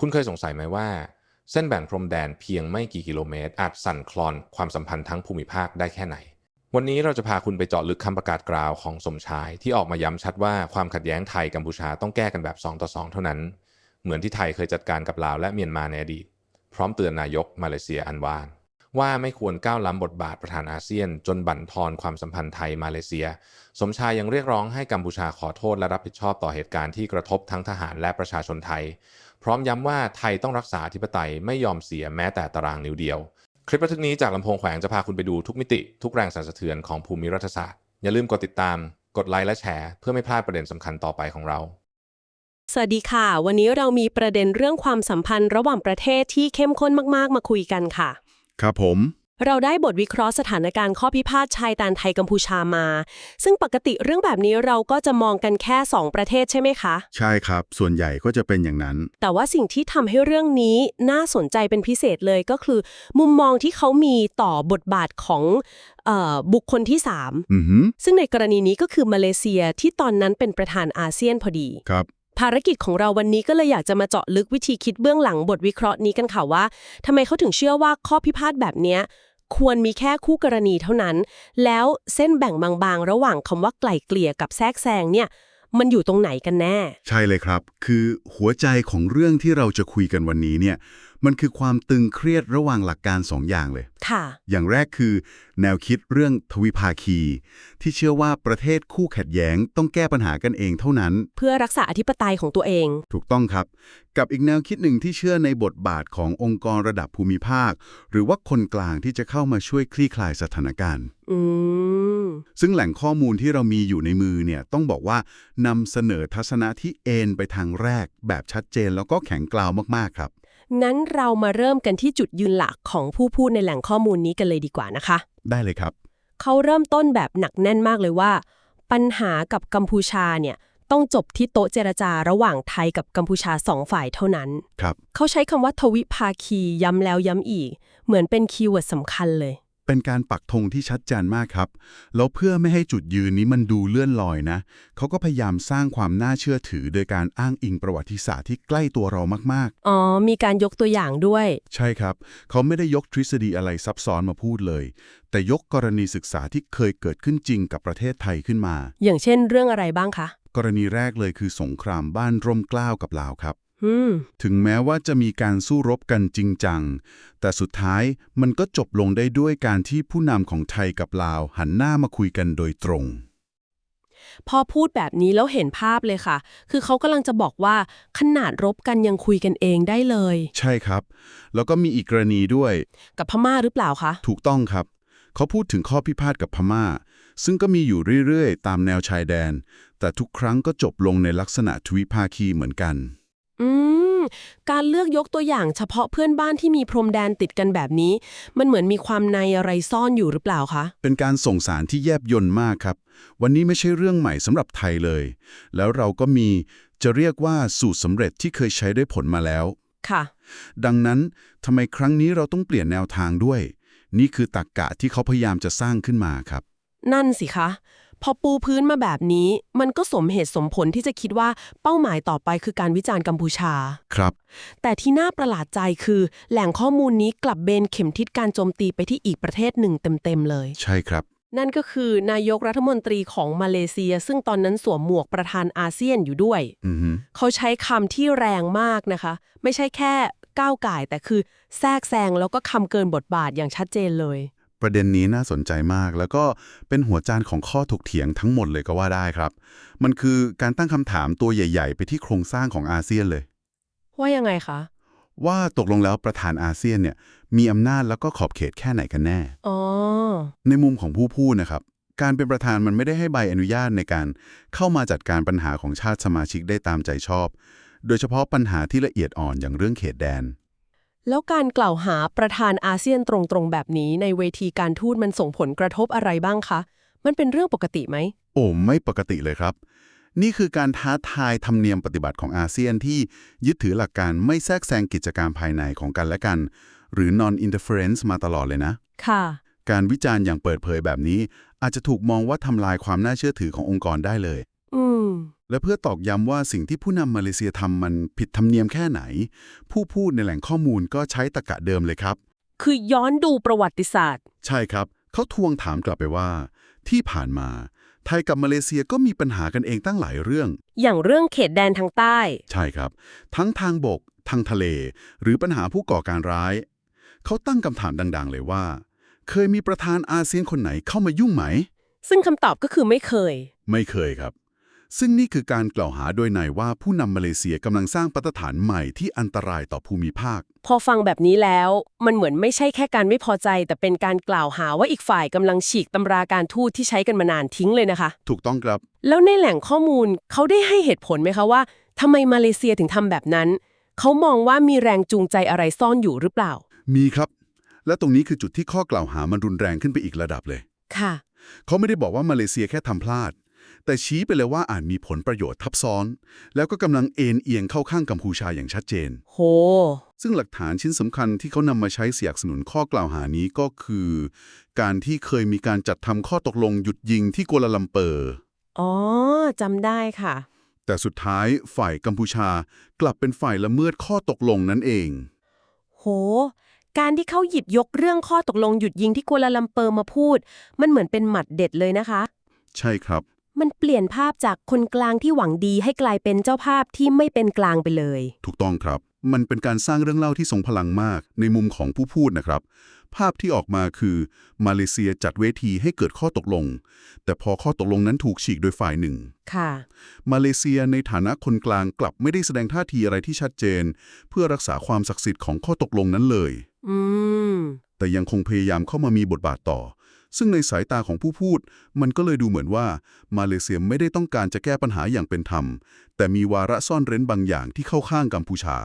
คุณเคยสงสัยไหมว่า เส้นแบ่งพรมแดนเพียงไม่กี่กิโลเมตร อาจสั่นคลอนความสัมพันธ์ทั้งภูมิภาคได้แค่ไหน วันนี้เราจะพาคุณไปเจาะลึกคำประกาศกล่าวของสมชาย ที่ออกมาย้ำชัดว่าความขัดแย้งไทยกัมพูชาต้องแก้กันแบบ 2 ต่อ 2 เท่านั้น เหมือนที่ไทยเคยจัดการกับลาวและเมียนมาในอดีตพร้อมเตือนนายกมาเลเซียอันวาน ว่าไม่ควรก้าวล้ำบทบาทประธานอาเซียน จนบั่นทอนความสัมพันธ์ไทยมาเลเซีย สมชายยังเรียกร้องให้กัมพูชาขอโทษและรับผิดชอบต่อเหตุการณ์ที่กระทบทั้งทหารและประชาชนไทย พร้อมย้ำว่าไทยต้องรักษาธิปไตยไม่ยอมเสียแม้แต่ตารางนิ้วเดียว คลิประทึกนี้จากลำโพงแขวงจะพาคุณไปดูทุกมิติทุกแรงสั่นสะเทือนของภูมิรัฐศาสตร์ อย่าลืมกดติดตาม กดไลค์และแชร์เพื่อไม่พลาดประเด็นสำคัญต่อไปของเราสวัสดีค่ะ วันนี้เรามีประเด็นเรื่องความสัมพันธ์ระหว่างประเทศที่เข้มข้นมาก ๆ มาคุยกันค่ะ ครับผม เราได้บทวิเคราะห์สถานการณ์ข้อพิพาทชายแดนไทยกัมพูชามา ซึ่งปกติเรื่องแบบนี้เราก็จะมองกันแค่ 2 ประเทศใช่ไหมคะ ใช่ครับ ส่วนใหญ่ก็จะเป็นอย่างนั้น แต่ว่าสิ่งที่ทำให้เรื่องนี้น่าสนใจเป็นพิเศษเลยก็คือ มุมมองที่เขามีต่อบทบาทของเออบุคคลที่อือหือ3ซึ่งในกรณีนี้ก็คือมาเลเซียที่ตอนนั้นเป็นประธานอาเซียนพอดี ครับ ภารกิจของเราวันนี้ก็เลยอยากจะมาเจาะลึกวิธีคิดเบื้องหลังบทวิเคราะห์นี้กันค่ะว่าทำไมเขาถึงเชื่อว่าข้อพิพาทแบบเนี้ยควรมีแค่คู่กรณีเท่านั้น แล้วเส้นแบ่งบางๆ ระหว่างคำว่าไกล่เกลี่ยกับแทรกแซงเนี่ย มันอยู่ตรงไหนกันแน่ ใช่เลยครับ คือหัวใจของเรื่องที่เราจะคุยกันวันนี้เนี่ย มันคือความตึงเครียดระหว่างหลักการสองอย่างเลย ค่ะ อย่างแรกคือ แนวคิดเรื่องทวิภาคี ที่เชื่อว่าประเทศคู่ขัดแย้งต้องแก้ปัญหากันเองเท่านั้น เพื่อรักษาอธิปไตยของตัวเอง ถูกต้องครับ กับอีกแนวคิดหนึ่งที่เชื่อในบทบาทขององค์กรระดับภูมิภาค หรือว่าคนกลางที่จะเข้ามาช่วยคลี่คลายสถานการณ์อืมซึ่งแหล่งข้อมูลที่เรามีอยู่ในมือเนี่ยต้องบอกว่านำเสนอทัศนะที่เอนไปทางแรก แบบชัดเจนแล้วก็แข็งกล่าวมากๆครับ งั้นเรามาเริ่มกันที่จุดยืนหลักของผู้พูดในแหล่งข้อมูลนี้กันเลยดีกว่านะคะ ได้เลยครับ เขาเริ่มต้นแบบหนักแน่นมากเลยว่า ปัญหากับกัมพูชาเนี่ยต้องจบที่โต๊ะเจรจาระหว่างไทยกับกัมพูชาสองฝ่ายเท่านั้น ครับ เขาใช้คำว่าทวิภาคีย้ำแล้วย้ำอีก เหมือนเป็นคีย์เวิร์ดสำคัญเลย เป็นการปักธงที่ชัดเจนมากครับ แล้วเพื่อไม่ให้จุดยืนนี้มันดูเลื่อนลอยนะ เขาก็พยายามสร้างความน่าเชื่อถือ โดยการอ้างอิงประวัติศาสตร์ที่ใกล้ตัวเรามากอ๋อ มีการยกตัวอย่างด้วยๆใช่ครับ เขาไม่ได้ยกทฤษฎีอะไรซับซ้อนมาพูดเลย แต่ยกกรณีศึกษาที่เคยเกิดขึ้นจริงกับประเทศไทยขึ้นมา อย่างเช่น เรื่องอะไรบ้างคะ กรณีแรกเลยคือสงครามบ้านร่มเกล้ากับลาวครับอืม ถึงแม้ว่าจะมีการสู้รบกันจริงจัง แต่สุดท้ายมันก็จบลงได้ด้วยการที่ผู้นำของไทยกับลาวหันหน้ามาคุยกันโดยตรง พอพูดแบบนี้แล้วเห็นภาพเลยค่ะ คือเขากำลังจะบอกว่าขนาดรบกันยังคุยกันเองได้เลย ใช่ครับ แล้วก็มีอีกกรณีด้วย กับพม่าหรือเปล่าคะ ถูกต้องครับ เขาพูดถึงข้อพิพาทกับพม่า ซึ่งก็มีอยู่เรื่อยๆ ตามแนวชายแดน แต่ทุกครั้งก็จบลงในลักษณะทวิภาคีเหมือนกันอืม การเลือกยกตัวอย่างเฉพาะเพื่อนบ้านที่มีพรมแดนติดกันแบบนี้ มันเหมือนมีความในอะไรซ่อนอยู่หรือเปล่าคะ เป็นการส่งสารที่แยบยลมากครับ วันนี้ไม่ใช่เรื่องใหม่สำหรับไทยเลย แล้วเราก็มีจะเรียกว่าสูตรสำเร็จที่เคยใช้ได้ผลมาแล้ว ค่ะ ดังนั้นทำไมครั้งนี้เราต้องเปลี่ยนแนวทางด้วย นี่คือตรรกกะที่เขาพยายามจะสร้างขึ้นมาครับ นั่นสิคะ พอปูพื้นมาแบบนี้ มันก็สมเหตุสมผลที่จะคิดว่าเป้าหมายต่อไปคือการวิจารณ์กัมพูชา ครับ แต่ที่น่าประหลาดใจคือ แหล่งข้อมูลนี้กลับเบนเข็มทิศการโจมตีไปที่อีกประเทศหนึ่งเต็มๆเลย ใช่ครับ นั่นก็คือนายกรัฐมนตรีของมาเลเซีย ซึ่งตอนนั้นสวมหมวกประธานอาเซียนอยู่ด้วย อือฮึเขาใช้คำที่แรงมากนะคะ ไม่ใช่แค่ก้าวไก่ายแต่คือแทรกแซงแล้วก็คำเกินบทบาทอย่างชัดเจนเลย ประเด็นนี้น่าสนใจมาก แล้วก็เป็นหัวจานของข้อถกเถียงทั้งหมดเลยก็ว่าได้ครับ มันคือการตั้งคำถามตัวใหญ่ ๆ ไปที่โครงสร้างของอาเซียนเลย ว่ายังไงคะ ว่าตกลงแล้วประธานอาเซียนเนี่ยมีอำนาจแล้วก็ขอบเขตแค่ไหนกันแน่ อ๋อ ในมุมของผู้พูดนะครับ การเป็นประธานมันไม่ได้ให้ใบอนุญาตในการเข้ามาจัดการปัญหาของชาติสมาชิกได้ตามใจชอบ โดยเฉพาะปัญหาที่ละเอียดอ่อนอย่างเรื่องเขตแดน แล้วการกล่าวหาประธานอาเซียนตรงๆ แบบนี้ในเวทีการทูตมันส่งผลกระทบอะไรบ้างคะ มันเป็นเรื่องปกติไหม โอ้ไม่ปกติเลยครับ นี่คือการท้าทายธรรมเนียมปฏิบัติของอาเซียนที่ยึดถือหลักการไม่แทรกแซงกิจการภายในของกันและกัน หรือ non interference มาตลอดเลยนะ ค่ะ การวิจารณ์อย่างเปิดเผยแบบนี้ อาจจะถูกมองว่าทำลายความน่าเชื่อถือขององค์กรได้เลยอืม และเพื่อตอกย้ำว่าสิ่งที่ผู้นำมาเลเซียทำมันผิดธรรมเนียมแค่ไหน ผู้พูดในแหล่งข้อมูลก็ใช้ตะกะเดิมเลยครับ คือย้อนดูประวัติศาสตร์ ใช่ครับ เขาทวงถามกลับไปว่า ที่ผ่านมา ไทยกับมาเลเซียก็มีปัญหากันเองตั้งหลายเรื่อง อย่างเรื่องเขตแดนทางใต้ ใช่ครับ ทั้งทางบก ทางทะเล หรือปัญหาผู้ก่อการร้าย เขาตั้งคำถามดัง ๆ เลยว่า เคยมีประธานอาเซียนคนไหนเข้ามายุ่งไหม ซึ่งคำตอบก็คือไม่เคย ไม่เคยครับ ซึ่งนี่คือการกล่าวหาโดยในว่าผู้นำมาเลเซียกำลังสร้างมาตรฐานใหม่ที่อันตรายต่อภูมิภาค พอฟังแบบนี้แล้ว มันเหมือนไม่ใช่แค่การไม่พอใจ แต่เป็นการกล่าวหาว่าอีกฝ่ายกำลังฉีกตำราการทูตที่ใช้กันมานานทิ้งเลยนะคะ ถูกต้องครับ แล้วในแหล่งข้อมูลเขาได้ให้เหตุผลไหมคะว่าทำไมมาเลเซียถึงทำแบบนั้น เขามองว่ามีแรงจูงใจอะไรซ่อนอยู่หรือเปล่า มีครับ และตรงนี้คือจุดที่ข้อกล่าวหามันรุนแรงขึ้นไปอีกระดับเลย ค่ะ เขาไม่ได้บอกว่ามาเลเซียแค่ทำพลาด แต่ชี้ไปเลยว่าอาจมีผลประโยชน์ทับซ้อน แล้วก็กำลังเอ็นเอียงเข้าข้างกัมพูชาอย่างชัดเจน โห ซึ่งหลักฐานชิ้นสำคัญที่เขานำมาใช้เสียกสนุนข้อกล่าวหานี้ก็คือ การที่เคยมีการจัดทำข้อตกลงหยุดยิงที่กัวลาลัมเปอร์ อ๋อจำได้ค่ะ แต่สุดท้ายฝ่ายกัมพูชากลับเป็นฝ่ายละเมิดข้อตกลงนั่นเอง โหการที่เขาหยิบยกเรื่องข้อตกลงหยุดยิงที่กัวลาลัมเปอร์มาพูด มันเหมือนเป็นหมัดเด็ดเลยนะคะ ใช่ครับ มันเปลี่ยนภาพจากคนกลางที่หวังดีให้กลายเป็นเจ้าภาพที่ไม่เป็นกลางไปเลย ถูกต้องครับ มันเป็นการสร้างเรื่องเล่าที่ทรงพลังมาก ในมุมของผู้พูดนะครับ ภาพที่ออกมาคือมาเลเซียจัดเวทีให้เกิดข้อตกลง แต่พอข้อตกลงนั้นถูกฉีกโดยฝ่ายหนึ่ง ค่ะ มาเลเซียในฐานะคนกลางกลับไม่ได้แสดงท่าทีอะไรที่ชัดเจน เพื่อรักษาความศักดิ์สิทธิ์ของข้อตกลงนั้นเลย อืม แต่ยังคงพยายามเข้ามามีบทบาทต่อ ซึ่งในสายตาของผู้พูด มันก็เลยดูเหมือนว่า มาเลเซียไม่ได้ต้องการจะแก้ปัญหาอย่างเป็นธรรม แต่มีวาระซ่อนเร้นบางอย่างที่เข้าข้างกัมพูชา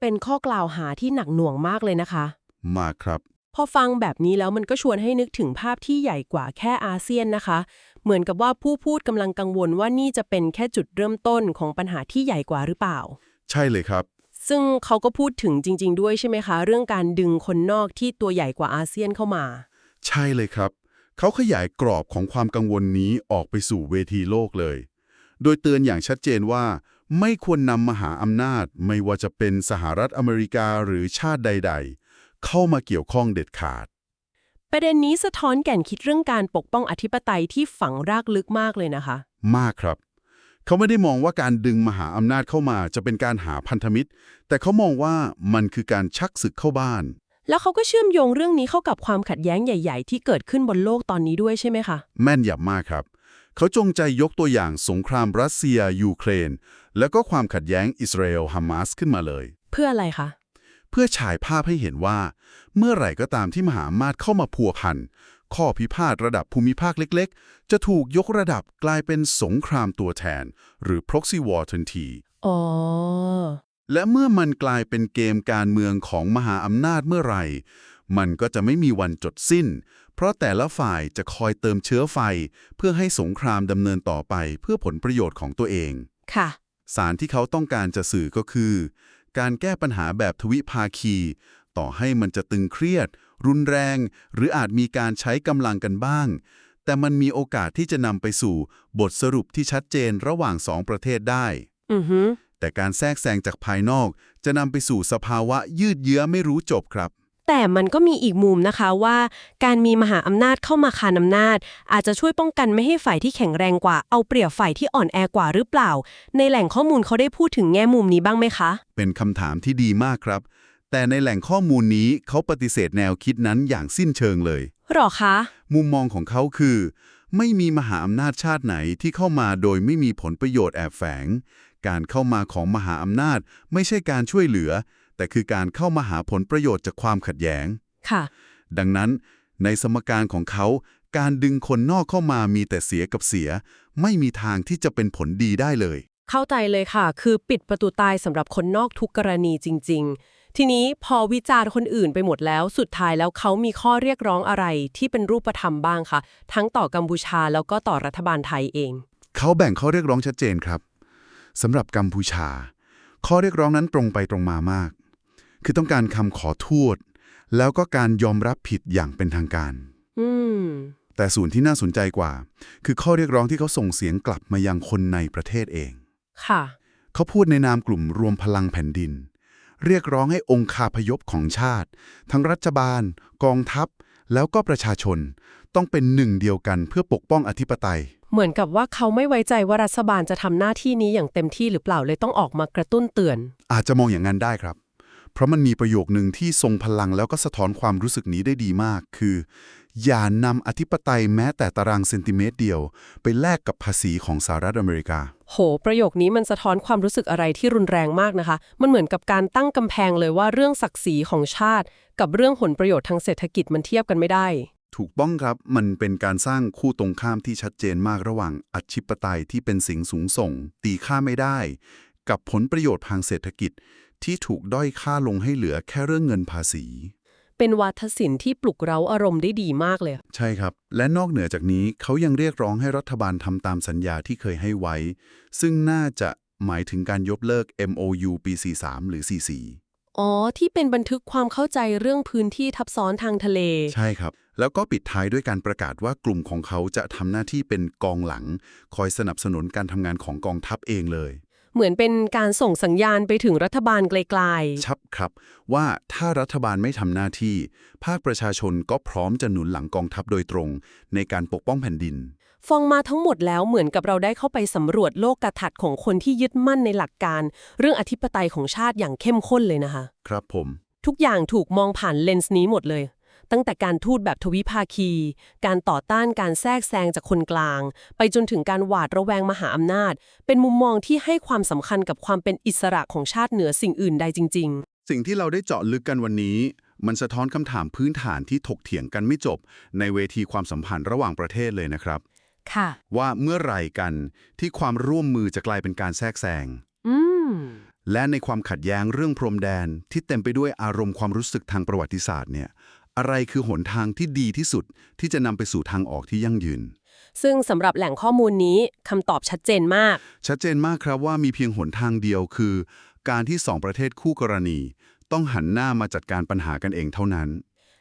เป็นข้อกล่าวหาที่หนักหน่วงมากเลยนะคะ มากครับ พอฟังแบบนี้แล้วมันก็ชวนให้นึกถึงภาพที่ใหญ่กว่าแค่อาเซียนนะคะ เหมือนกับว่าผู้พูดกำลังกังวลว่านี่จะเป็นแค่จุดเริ่มต้นของปัญหาที่ใหญ่กว่าหรือเปล่า ใช่เลยครับซึ่งเขาก็พูดถึงจริง ๆ ด้วยใช่ไหมคะ เรื่องการดึงคนนอกที่ตัวใหญ่กว่าอาเซียนเข้ามา ใช่เลยครับ เขาขยายกรอบของความกังวลนี้ออกไปสู่เวทีโลกเลย โดยเตือนอย่างชัดเจนว่า ไม่ควรนำมหาอำนาจ ไม่ว่าจะเป็นสหรัฐอเมริกาหรือชาติใด ๆ เข้ามาเกี่ยวข้องเด็ดขาด ประเด็นนี้สะท้อนแก่นคิดเรื่องการปกป้องอธิปไตยที่ฝังรากลึกมากเลยนะคะ มากครับเขาไม่ได้มองว่าการดึงมหาอำนาจเข้ามาจะเป็นการหาพันธมิตร แต่เขามองว่ามันคือการชักศึกเข้าบ้าน แล้วเขาก็เชื่อมโยงเรื่องนี้เข้ากับความขัดแย้งใหญ่ ๆ ที่เกิดขึ้นบนโลกตอนนี้ด้วยใช่ไหมคะ แม่นยำมากครับ เขาจงใจยกตัวอย่างสงครามรัสเซีย ยูเครน แล้วก็ความขัดแย้งอิสราเอลฮามาสขึ้นมาเลย เพื่ออะไรคะ เพื่อฉายภาพให้เห็นว่า เมื่อไหร่ก็ตามที่มหาอำนาจเข้ามาพัวพันข้อพิพาทระดับภูมิภาคเล็กๆ จะถูกยกระดับกลายเป็นสงครามตัวแทน หรือ proxy war ทันที อ๋อ และเมื่อมันกลายเป็นเกมการเมืองของมหาอำนาจเมื่อไหร่ มันก็จะไม่มีวันจดสิ้น เพราะแต่ละฝ่ายจะคอยเติมเชื้อไฟ เพื่อให้สงครามดำเนินต่อไปเพื่อผลประโยชน์ของตัวเอง ค่ะ สารที่เขาต้องการจะสื่อก็คือ การแก้ปัญหาแบบทวิภาคี ต่อให้มันจะตึงเครียด รุนแรง หรืออาจมีการใช้กำลังกันบ้าง แต่มันมีโอกาสที่จะนำไปสู่บทสรุปที่ชัดเจนระหว่างสองประเทศได้ อือฮึ แต่การแทรกแซงจากภายนอก จะนำไปสู่สภาวะยืดเยื้อไม่รู้จบครับ แต่มันก็มีอีกมุมนะคะว่า การมีมหาอำนาจเข้ามาคานอำนาจ อาจจะช่วยป้องกันไม่ให้ฝ่ายที่แข็งแรงกว่าเอาเปรียบฝ่ายที่อ่อนแอกว่าหรือเปล่า ในแหล่งข้อมูลเขาได้พูดถึงแง่มุมนี้บ้างไหมคะ เป็นคำถามที่ดีมากครับ แต่ในแหล่งข้อมูลนี้เขาปฏิเสธแนวคิดนั้นอย่างสิ้นเชิงเลยหรอคะ มุมมองของเขาคือ ไม่มีมหาอำนาจชาติไหนที่เข้ามาโดยไม่มีผลประโยชน์แอบแฝง การเข้ามาของมหาอำนาจ ไม่ใช่การช่วยเหลือ แต่คือการเข้ามาหาผลประโยชน์จากความขัดแย้ง ค่ะ ดังนั้นในสมการของเขา การดึงคนนอกเข้ามามีแต่เสียกับเสีย ไม่มีทางที่จะเป็นผลดีได้เลย เข้าใจเลยค่ะ คือปิดประตูตายสำหรับคนนอกทุกกรณีจริง ๆ ทีนี้พอวิจารณ์คนอื่นไปหมดแล้ว สุดท้ายแล้วเขามีข้อเรียกร้องอะไรที่เป็นรูปธรรมบ้างคะทั้งต่อกัมพูชาแล้วก็ต่อรัฐบาลไทยเอง เขาแบ่งข้อเรียกร้องชัดเจนครับ สำหรับกัมพูชา ข้อเรียกร้องนั้นตรงไปตรงมามาก คือต้องการคำขอโทษแล้วก็การยอมรับผิดอย่างเป็นทางการอืมแต่ส่วนที่น่าสนใจกว่า คือข้อเรียกร้องที่เขาส่งเสียงกลับมายังคนในประเทศเอง ค่ะ เขาพูดในนามกลุ่มรวมพลังแผ่นดิน เรียกร้องให้องค์คาพยพของชาติ ทั้งรัฐบาล กองทัพ แล้วก็ประชาชน ต้องเป็นหนึ่งเดียวกันเพื่อปกป้องอธิปไตย เหมือนกับว่าเขาไม่ไว้ใจว่ารัฐบาลจะทำหน้าที่นี้อย่างเต็มที่หรือเปล่าเลยต้องออกมากระตุ้นเตือน อาจจะมองอย่างนั้นได้ครับ เพราะมันมีประโยคหนึ่งที่ทรงพลังแล้วก็สะท้อนความรู้สึกนี้ได้ดีมาก คือ อย่านำอธิปไตยแม้แต่ตารางเซนติเมตรเดียว ไปแลกกับภาษีของสหรัฐอเมริกา โห ประโยคนี้มันสะท้อนความรู้สึกอะไรที่รุนแรงมากนะคะ มันเหมือนกับการตั้งกำแพงเลยว่าเรื่องศักดิ์ศรีของชาติ กับเรื่องผลประโยชน์ทางเศรษฐกิจมันเทียบกันไม่ได้ ถูกต้องครับมันเป็นการสร้างคู่ตรงข้ามที่ชัดเจนมากระหว่างอธิปไตยที่เป็นสิ่งสูงส่ง ตีค่าไม่ได้ กับผลประโยชน์ทางเศรษฐกิจ ที่ถูกด้อยค่าลงให้เหลือแค่เรื่องเงินภาษี เป็นวาทศิลป์ที่ปลุกเร้าอารมณ์ได้ดีมากเลย ใช่ครับ และนอกเหนือจากนี้เขายังเรียกร้องให้รัฐบาลทำตามสัญญาที่เคยให้ไว้ ซึ่งน่าจะหมายถึงการยกเลิก MOU ปี 43 หรือ 44อ๋อ ที่เป็นบันทึกความเข้าใจเรื่องพื้นที่ทับซ้อนทางทะเล ใช่ครับ แล้วก็ปิดท้ายด้วยการประกาศว่ากลุ่มของเขาจะทำหน้าที่เป็นกองหลัง คอยสนับสนุนการทำงานของกองทัพเองเลย เหมือนเป็นการส่งสัญญาณไปถึงรัฐบาลไกลชับครับ ว่าถ้ารัฐบาลไม่ทำหน้าที่ ภาคประชาชนก็พร้อมจะหนุนหลังกองทัพโดยตรง ในการปกป้องแผ่นดินๆฟังมาทั้งหมดแล้วเหมือนกับเราได้เข้าไปสำรวจโลกกระถัดของคนที่ยึดมั่นในหลักการ เรื่องอธิปไตยของชาติอย่างเข้มข้นเลยนะคะ ครับผม ทุกอย่างถูกมองผ่านเลนส์นี้หมดเลย ตั้งแต่การทูตแบบทวิภาคี การต่อต้านการแทรกแซงจากคนกลาง ไปจนถึงการหวาดระแวงมหาอำนาจ เป็นมุมมองที่ให้ความสำคัญกับความเป็นอิสระของชาติเหนือสิ่งอื่นใดจริงสิ่งที่เราได้เจาะลึกกันวันนี้ มันสะท้อนคำถามพื้นฐานที่ถกเถียงกันไม่จบ ในเวทีความสัมพันธ์ระหว่างประเทศเลยนะครับๆค่ะ ว่าเมื่อไหร่กันที่ความร่วมมือจะกลายเป็นการแทรกแซง อืม และในความขัดแย้งเรื่องพรมแดนที่เต็มไปด้วยอารมณ์ความรู้สึกทางประวัติศาสตร์เนี่ย อะไรคือหนทางที่ดีที่สุดที่จะนำไปสู่ทางออกที่ยั่งยืน ซึ่งสำหรับแหล่งข้อมูลนี้คำตอบชัดเจนมาก ชัดเจนมากครับว่ามีเพียงหนทางเดียวคือ การที่สองประเทศคู่กรณี ต้องหันหน้ามาจัดการปัญหากันเองเท่านั้น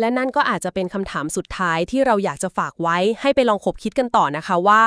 และนั่นก็อาจจะเป็นคำถามสุดท้ายที่เราอยากจะฝากไว้ให้ไปลองคบคิดกันต่อนะคะว่า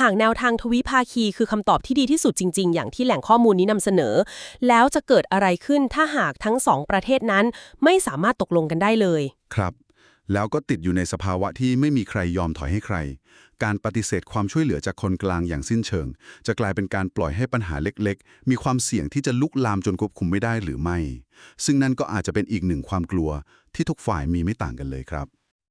หากแนวทางทวิภาคีคือคำตอบที่ดีที่สุดจริง ๆ อย่างที่แหล่งข้อมูลนี้นำเสนอ แล้วจะเกิดอะไรขึ้นถ้าหากทั้งสองประเทศนั้นไม่สามารถตกลงกันได้เลย ครับ แล้วก็ติดอยู่ในสภาวะที่ไม่มีใครยอมถอยให้ใคร การปฏิเสธความช่วยเหลือจากคนกลางอย่างสิ้นเชิง จะกลายเป็นการปล่อยให้ปัญหาเล็กๆ มีความเสี่ยงที่จะลุกลามจนควบคุมไม่ได้หรือไม่ ซึ่งนั่นก็อาจจะเป็นอีกหนึ่งความกลัว ที่ทุกฝ่ายมีไม่ต่างกันเลยครับ